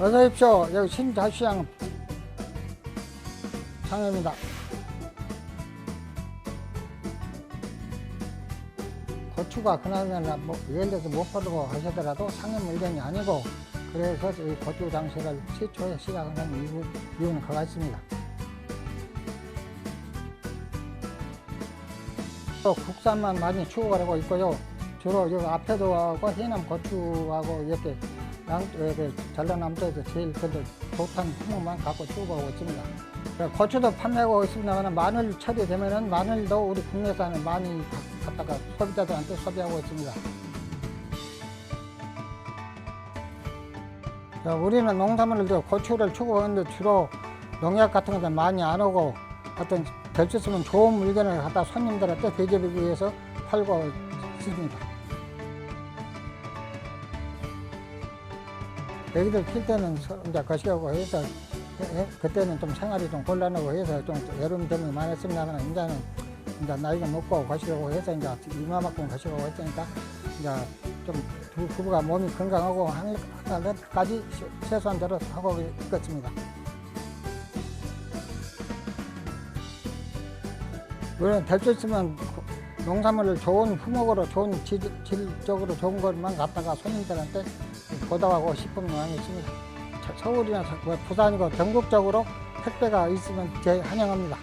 어서 오십시오. 여기 신자시장 상입니다. 고추가 그나저나 뭐 예를 들어서 못 팔고 하시더라도 상임 의견이 아니고 그래서 이 고추 장세를 최초에 시작을 한 이유, 이유는 그가 있습니다. 또 국산만 많이 추구하고 있고요. 주로 여기 앞에도 하고 해남 고추하고 이렇게 양 이렇게 전라남도에서 제일 근데 좋다는 품목만 갖고 추구하고 있습니다. 그래서 고추도 판매하고 있습니다만 마늘 처리되면은 마늘도 우리 국내산을 많이 갖다가 소비자들한테 소비하고 있습니다. 자, 우리는 농산물을 저 고추를 추구하는데 주로 농약 같은 것들 많이 안 오고 어떤 될 수 있으면 좋은 물건을 갖다 손님들한테 대접하기 위해서 팔고 있습니다. 애기들 킬 때는 서- 이제 거시하고 해서 예, 예, 그때는 좀 생활이 좀 곤란하고 해서 좀 여름 점이 많았습니다만 이제는 이제 나이가 먹고 거시하고 해서 이제 이마만큼 거시하고 했으니까 이제 좀두 부부가 몸이 건강하고 하늘까지 최소한 대로 하고 있겠습니다. 우리는 될수 있으면 농산물을 좋은 품목으로 좋은 질, 질적으로 좋은 것만 갖다가 손님들한테 보답하고 싶은 마음이 있습니다. 저- 서울이나 서- 뭐 부산이고 전국적으로 택배가 있으면 제 환영합니다.